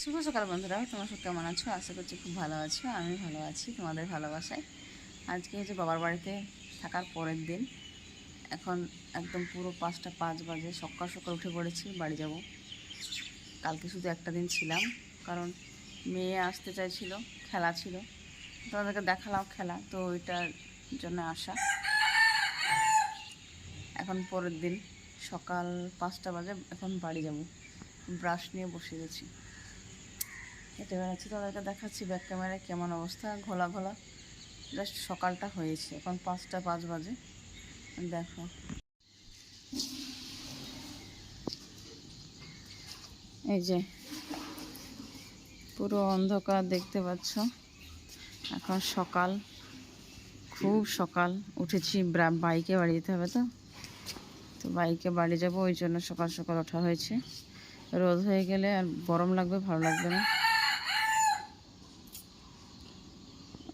শুভ সকাল বন্ধুরা, তোমার সব কেমন আছো? আশা করছি খুব ভালো আছো আমি ভালো আছি, তোমাদের ভালোবাসায়। আজকে হচ্ছে বাবার বাড়িতে থাকার পরের দিন। এখন একদম পুরো পাঁচটা পাঁচ বাজে, সকাল সকাল উঠে পড়েছি, বাড়ি যাব। কালকে শুধু একটা দিন ছিলাম, কারণ মেয়ে আসতে চাইছিল, খেলা ছিল। তোমাদেরকে দেখালাম খেলা, তো ওইটার জন্য আসা। এখন পরের দিন সকাল পাঁচটা বাজে, এখন বাড়ি যাব। ব্রাশ নিয়ে বসে গেছি। হেঁটে বেড়াচ্ছি তাদেরকে দেখাচ্ছি ব্যাক ক্যামেরায় কেমন অবস্থা, ঘোলা ঘোলা। জাস্ট সকালটা হয়েছে, এখন পাঁচটা পাঁচ বাজে। দেখো। এই যে, পুরো অন্ধকার দেখতে পাচ্ছ। এখন সকাল, খুব সকাল। উঠেছি বাইকে বাড়ি যেতে হবে তো। তো বাইকে বাড়ি যাব, ওই জন্য সকাল সকাল ওঠা হয়েছে। রোদ হয়ে গেলে আর গরম লাগবে, ভালো লাগবে না।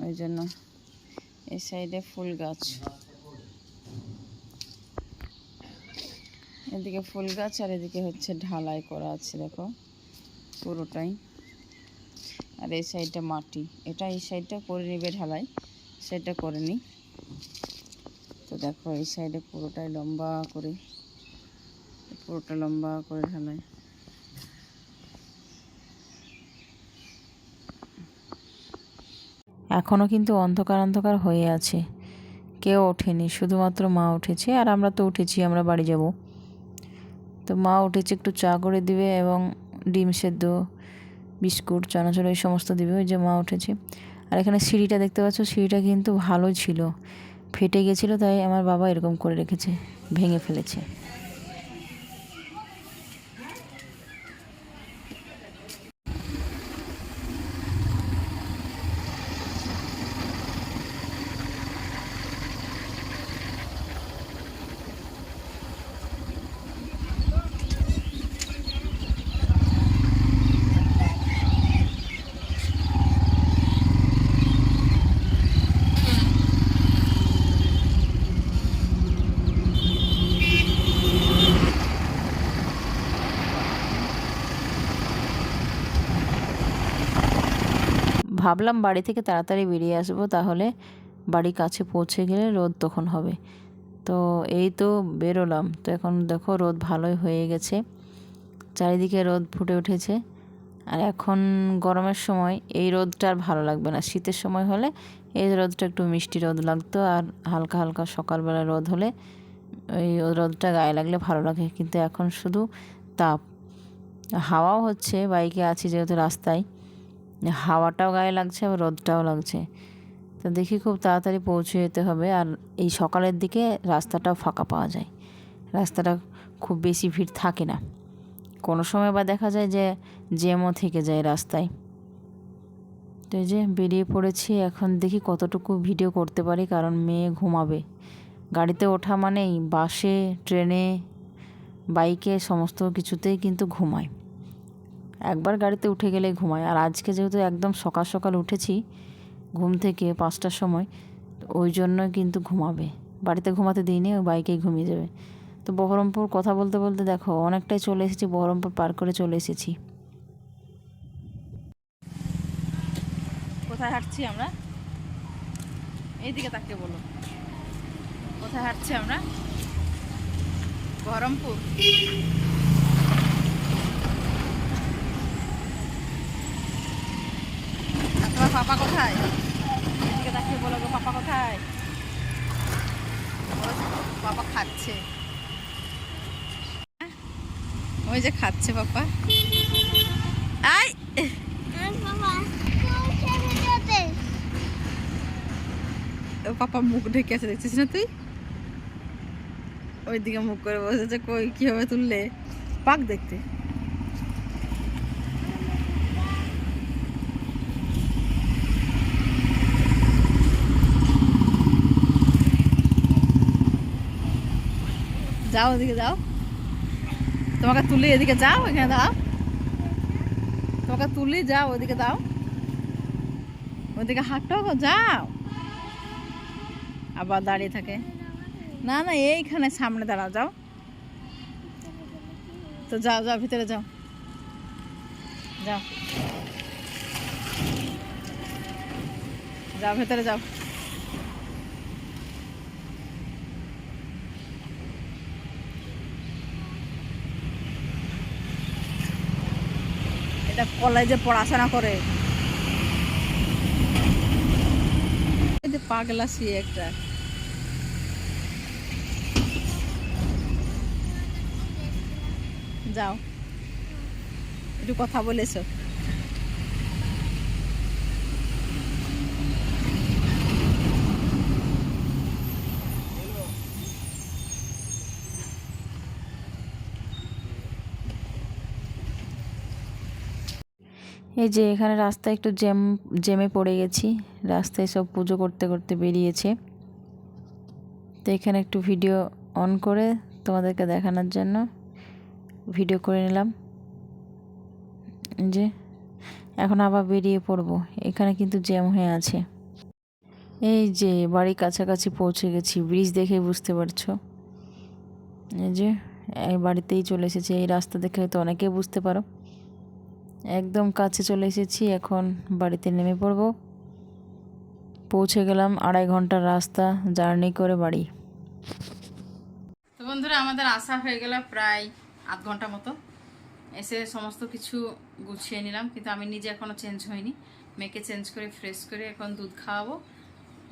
ওই জন্য এই সাইডে ফুল গাছ। এদিকে ফুল গাছ আর এদিকে হচ্ছে ঢালাই করা আছে, দেখো, পুরোটাই। আর এই সাইডটা মাটি। এটা এই সাইডটা করে নিবে ঢালাই, সেটা করে নি। তো দেখো, এই সাইডে পুরোটাই লম্বা করে, পুরোটা লম্বা করে ঢালাই। এখনও কিন্তু অন্ধকার অন্ধকার হয়ে আছে। কেউ ওঠেনি, শুধুমাত্র মা উঠেছে আর আমরা তো উঠেছি, আমরা বাড়ি যাব। তো মা উঠেছে, একটু চা করে দিবে এবং ডিম সেদ্ধ, বিস্কুট, চানাচুর এই সমস্ত দিবে, ওই যে মা উঠেছে। আর এখানে সিঁড়িটা দেখতে পাচ্ছ, সিঁড়িটা কিন্তু ভালো ছিল। ফেটে গেছিল, তাই আমার বাবা এরকম করে রেখেছে, ভেঙে ফেলেছে। ভাবলাম বাড়ি থেকে তাড়াতাড়ি বেরিয়ে আসব, তাহলে বাড়ি কাছে পৌঁছে গেলে রোদ তখন হবে। তো এই তো বেরোলাম। তো এখন দেখো রোদ ভালোই হয়ে গেছে। চারিদিকে রোদ ফুটে উঠেছে। আর এখন গরমের সময় এই রোদটা আর ভালো লাগবে না। শীতের সময় হলে এই রোদটা একটু মিষ্টি রোদ লাগতো আর হালকা হালকা সকালবেলা রোদ হলে ওই রোদটা গায়ে লাগলে ভালো লাগে। কিন্তু এখন শুধু তাপ। হাওয়াও হচ্ছে, বাইকে আছি যেহেতু রাস্তায়। হাওয়াটাও গায়ে লাগছে, আবার রোদটাও লাগছে। তো দেখি খুব তাড়াতাড়ি পৌঁছে যেতে হবে। আর এই সকালের দিকে রাস্তাটাও ফাঁকা পাওয়া যায়। রাস্তাটা খুব বেশি ভিড় থাকে না। কোনো সময় বা দেখা যায় যে জ্যামও থেকে যায় রাস্তায়। তো এই যে বেরিয়ে পড়েছি, এখন দেখি কতটুকু ভিডিও করতে পারি, কারণ মেয়ে ঘুমাবে। গাড়িতে ওঠা মানেই বাসে, ট্রেনে, বাইকে, সমস্ত কিছুতেই কিন্তু ঘুমায়। একবার গাড়িতে উঠে গেলে ঘুমায়। আর আজকে যেহেতু একদম সকাল সকাল উঠেছি, ঘুম থেকে পাঁচটার সময়, ওই জন্য কিন্তু ঘুমাবে। বাড়িতে ঘুমাতে দিইনি ওই বাইকেই ঘুমিয়ে যাবে। তো বহরমপুর কথা বলতে বলতে দেখো, অনেকটাই চলে এসেছি, বহরমপুর পার করে চলে এসেছি। কোথায় হাঁটছি আমরা? এইদিকে তাকে বলো। কোথায় হাঁটছি আমরা? বহরমপুর আর তোমার পাপা কোথায়? এদিকে তাকিয়ে বলো গো, পাপা কোথায়? পাপা খাচ্ছে। ওই যে খাচ্ছে পাপা। আই পাপা মুখ ঢেকে আছে, দেখছিস না তুই? ওইদিকে মুখ করে বসেছে, কই, কীভাবে তুললে? পাক দেখতে। যাও ওদিকে যাও। তোমাকে তুলি, এদিকে যাও, এখানে দাও। তোমাকে তুলি, যাও, ওদিকে দাও। ওদিকে হাঁটো, যাও। আবার দাঁড়িয়ে থাকে। না না, এইখানে সামনে দাঁড়াও, যাও। তো যাও যাও, ভিতরে যাও। যাও। যাও, ভেতরে যাও। এটা কলেজে পড়াশোনা করে। পাগলা সি একটা। যাও। একটু কথা বলেছ। এই যে এখানে রাস্তায় একটু জ্যাম, জ্যামে পড়ে গেছি। রাস্তায় সব পুজো করতে করতে বেরিয়েছে। তো এখানে একটু ভিডিও অন করে তোমাদেরকে দেখানোর জন্য ভিডিও করে নিলাম। যে, এখন আবার বেরিয়ে পড়ব। এখানে কিন্তু জ্যাম হয়ে আছে। এই যে, বাড়ির কাছাকাছি পৌঁছে গেছি। ব্রিজ দেখে বুঝতে পারছ। এই যে, এই বাড়িতেই চলে এসেছি। এই রাস্তা দেখে হয়তো অনেকে বুঝতে পারো। একদম কাছে চলে এসেছি, এখন বাড়িতে নেমে পড়ব। পৌঁছে গেলাম আড়াই ঘণ্টার রাস্তা, জার্নি করে বাড়ি। তো বন্ধুরা, আমাদের আসা হয়ে গেল প্রায় আধ ঘণ্টা মতো। এসে সমস্ত কিছু গুছিয়ে নিলাম, কিন্তু আমি নিজে এখনও চেঞ্জ হয়নি মেয়েকে চেঞ্জ করে ফ্রেশ করে এখন দুধ খাওয়াবো।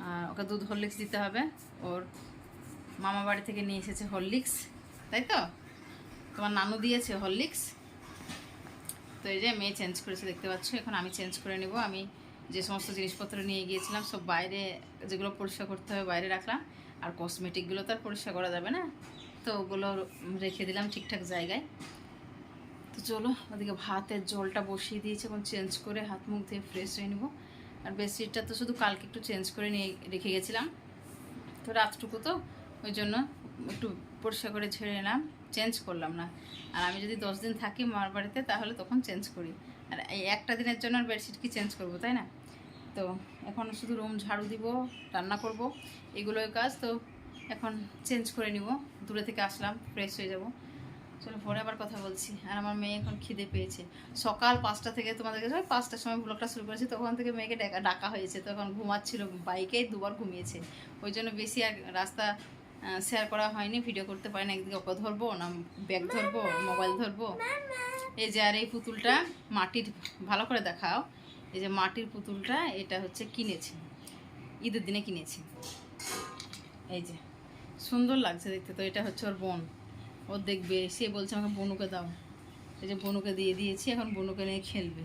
আর ওকে দুধ হরলিক্স দিতে হবে। ওর মামা বাড়ি থেকে নিয়ে এসেছে হরলিক্স তাই তো? তোমার নানু দিয়েছে হরলিক্স তো এই যে মেয়ে চেঞ্জ করেছে, দেখতে পাচ্ছ? এখন আমি চেঞ্জ করে নেব। আমি যে সমস্ত জিনিসপত্র নিয়ে গিয়েছিলাম, সব বাইরে যেগুলো পরিষ্কার করতে হবে বাইরে রাখলাম। আর কসমেটিকগুলো তো আর পরিষ্কার করা যাবে না। তো ওগুলো রেখে দিলাম ঠিকঠাক জায়গায়। তো চলো, ওদিকে ভাতের জলটা বসিয়ে দিয়েছে এখন চেঞ্জ করে হাত মুখ ধুয়ে ফ্রেশ হয়ে নেব। আর বেডশিটটা তো শুধু কালকে একটু চেঞ্জ করে নিয়ে রেখে গেছিলাম। তো রাতটুকু তো, ওই জন্য একটু পরিষ্কার করে ছেড়ে নিলাম। চেঞ্জ করলাম না। আর আমি যদি দশ দিন থাকি মার বাড়িতে, তাহলে তখন চেঞ্জ করি। আর এই একটা দিনের জন্য আর বেডশিট কি চেঞ্জ করব, তাই না? তো এখন শুধু রুম ঝাড়ু দিব, রান্না করব, এগুলোই কাজ। তো এখন চেঞ্জ করে নিব, দূরে থেকে আসলাম ফ্রেশ হয়ে যাব। চলো পরে আবার কথা বলছি। আর আমার মেয়ে এখন খিদে পেয়েছে। সকাল পাঁচটা থেকে তোমাদের কাছে পাঁচটার সময় ব্লগটা শুরু করেছি, তখন থেকে মেয়েকে ডাকা ডাকা হয়েছে। তখন ঘুমাচ্ছিল, বাইকেই দুবার ঘুমিয়েছে। ওই জন্য বেশি আর রাস্তা শেয়ার করা হয়নি ভিডিও করতে পারি না একদিকে ওকে ধরবো, না ব্যাগ ধরবো মোবাইল ধরবো। এই যে, আর এই পুতুলটা মাটির, ভালো করে দেখাও। এই যে, মাটির পুতুলটা, এটা হচ্ছে কিনেছি। ঈদের দিনে কিনেছি। এই যে, সুন্দর লাগছে দেখতে তো, এটা হচ্ছে ওর বোন। ও দেখবে, সে বলছে আমাকে, বনুকে দাও। এই যে, বনুকে দিয়ে দিয়েছি, এখন বনুকে নিয়ে খেলবে।